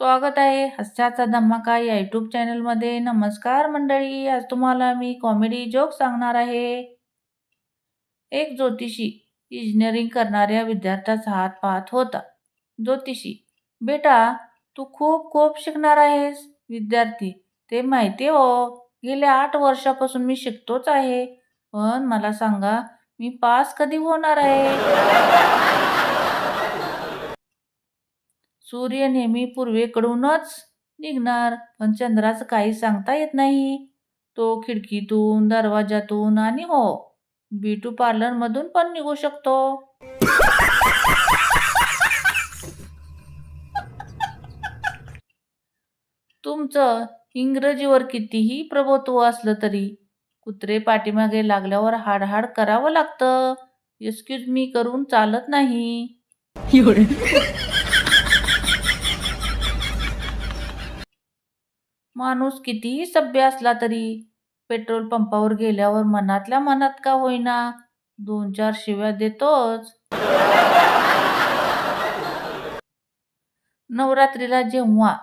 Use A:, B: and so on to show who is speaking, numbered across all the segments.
A: स्वागत आहे. हास्याचा धमाका या यूट्यूब चॅनलमध्ये नमस्कार मंडळी आज तुम्हाला मी कॉमेडी जोक सांगणार आहे. एक ज्योतिषी इंजिनिअरिंग करणाऱ्या विद्यार्थ्याचा हात पाहत होता. ज्योतिषी बेटा तू खूप खूप शिकणार आहेस. विद्यार्थी ते माहिती हो. गेल्या आठ वर्षापासून मी शिकतोच आहे. पण मला सांगा मी पास कधी होणार आहे? सूर्य नेहमी पूर्वेकडूनच निघणार पण चंद्राचं काही सांगता येत नाही. तो खिडकीतून दरवाजातून आणि हो ब्युटी पार्लरमधून पण निघू शकतो. तुमचं इंग्रजीवर कितीही प्रभुत्व असलं तरी कुत्रे पाठीमागे लागल्यावर हाडहाड करावं लागतं. एक्सक्यूज मी करून चालत नाही. माणूस कितीही सभ्य असला तरी पेट्रोल पंपावर गेल्यावर मनातल्या मनात का होईना? दोन चार शिव्या देतोच. नवरात्रीला जेव्हा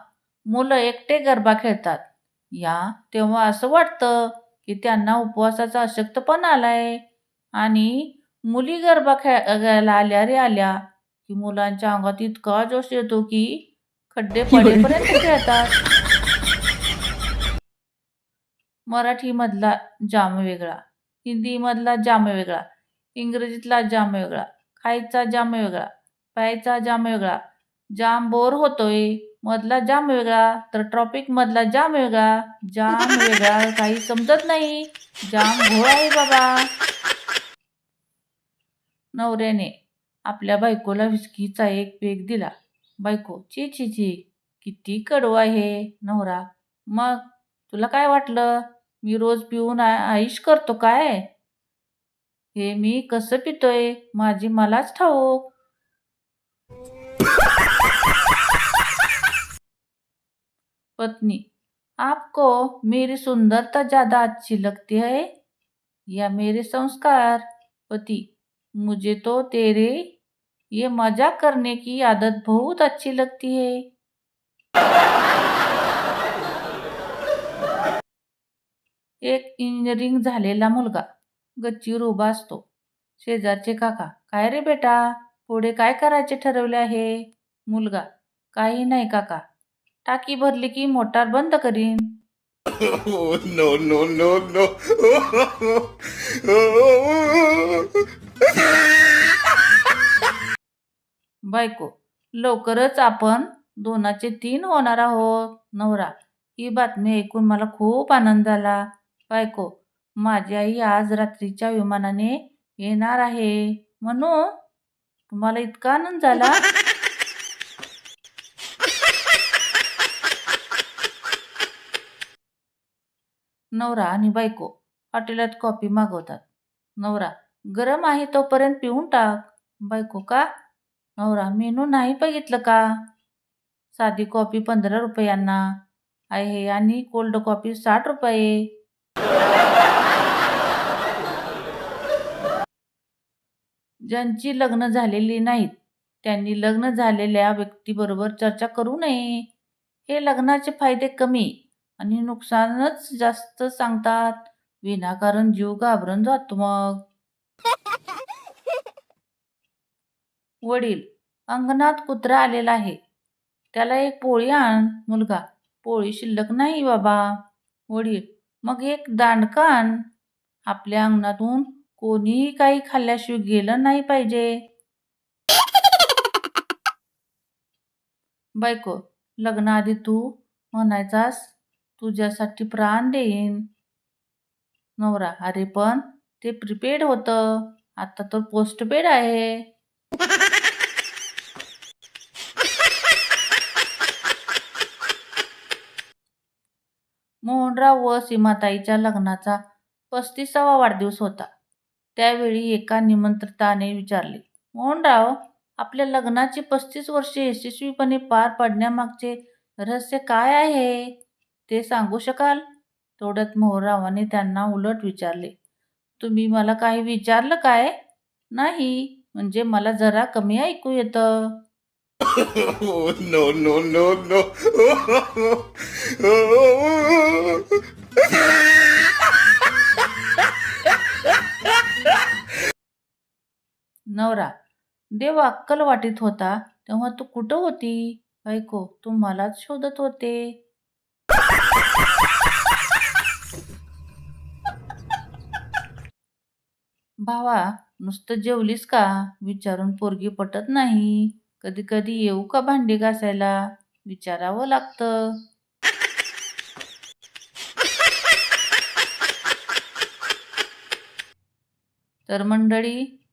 A: मुलं एकटे गरबा खेळतात या तेव्हा असं वाटतं की त्यांना उपवासाचा अशक्तपणा आलाय. आणि मुली गरबा खेळायला आल्या रे आल्या की मुलांच्या अंगात इतका जोश येतो की खड्डे पडेपर्यंत खेळतात. मराठीमधला जाम वेगळा हिंदीमधला जाम वेगळा इंग्रजीतला जाम वेगळा खायचा जाम वेगळा प्यायचा जाम वेगळा जाम बोर होतोय मधला जाम वेगळा तर ट्रॉपिक मधला जाम वेगळा जाम वेगळा काही समजत नाही जाम घोळ आहे बाबा. नवऱ्याने आपल्या बायकोला विस्कीचा एक पेग दिला. बायको ची ची ची किती कडू आहे नवरा? मग तुला काय वाटलं? मी रोज पिऊन आईश करतो काय? हे मी कसं पितोय? माझी मलाच ठाऊक. पत्नी, आपको मेरी सुंदरता ज़्यादा अच्छी लगती है? या मेरे संस्कार? पति, मुझे तो तेरे ये मज़ाक करने की आदत बहुत अच्छी लगती है। एक इंजिनिअरिंग झालेला मुलगा. गच्चीवर उभा असतो. शेजारचे काका काय रे बेटा? पुढे काय करायचे ठरवले आहे? मुलगा काही नाही काका. टाकी भरली की मोटार बंद करीन.
B: No, no, no, no.
A: बायको लवकरच आपण दोनाचे तीन होणार आहोत नवरा. ही बातमी ऐकून मला खूप आनंद झाला. बायको माझी आई आज रात्रीच्या विमानाने येणार आहे. म्हणून तुम्हाला इतका आनंद झाला? नवरा आणि बायको हॉटेलात कॉफी मागवतात. नवरा गरम आहे तोपर्यंत पिऊन टाक. बायको का? नवरा मेनू नाही बघितलं का? साधी कॉफी पंधरा रुपयांना. आहे आणि कोल्ड कॉफी साठ रुपये. ज्यांची लग्न झालेली नाहीत त्यांनी लग्न झालेल्या व्यक्तीबरोबर चर्चा करू नये. हे लग्नाचे फायदे कमी आणि नुकसानच जास्त सांगतात. विनाकारण जीव घाबरून जातो मग. वडील अंगणात कुत्रा आलेला आहे. त्याला एक पोळी आण मुलगा. पोळी शिल्लक नाही बाबा. वडील मग एक दांडकान आपल्या अंगणातून कोणीही काही खाल्ल्याशिवाय गेलं नाही पाहिजे. बायको लग्नाआधी तू म्हणायचास तुझ्यासाठी प्राण देईन. नवरा अरे पण ते प्रिपेड होतं. आता तर पोस्टपेड आहे. मोहनराव व सीमाताईच्या लग्नाचा पस्तीसावा वाढदिवस होता. त्यावेळी एका निमंत्रिताने विचारले मोहनराव आपल्या लग्नाची पस्तीस वर्षे यशस्वीपणे पार पडण्यामागचे रहस्य काय आहे? ते सांगू शकाल? तेवढ्यात मोहनरावाने त्यांना उलट विचारले तुम्ही मला काही विचारलं काय? नाही म्हणजे मला जरा कमी ऐकू येतं.
B: Oh, no, no, no, no.
A: नवरा देव अक्कल वाटीत होता तेव्हा तू कुठं होती? बायको तू मलाच शोधत होते. भावा नुसतं जेवलीस का? विचारून पोरगी पटत नाही. कधी कधी येऊ का भांडी घासायला? विचारावं लागतं. तर मंडळी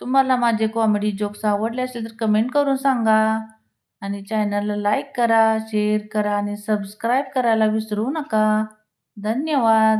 A: तुम्हाला माझे कॉमेडी जोक्स आवडले असेल तर कमेंट करून सांगा. आणि चॅनलला लाईक करा शेअर करा आणि सबस्क्राईब करायला विसरू नका. धन्यवाद.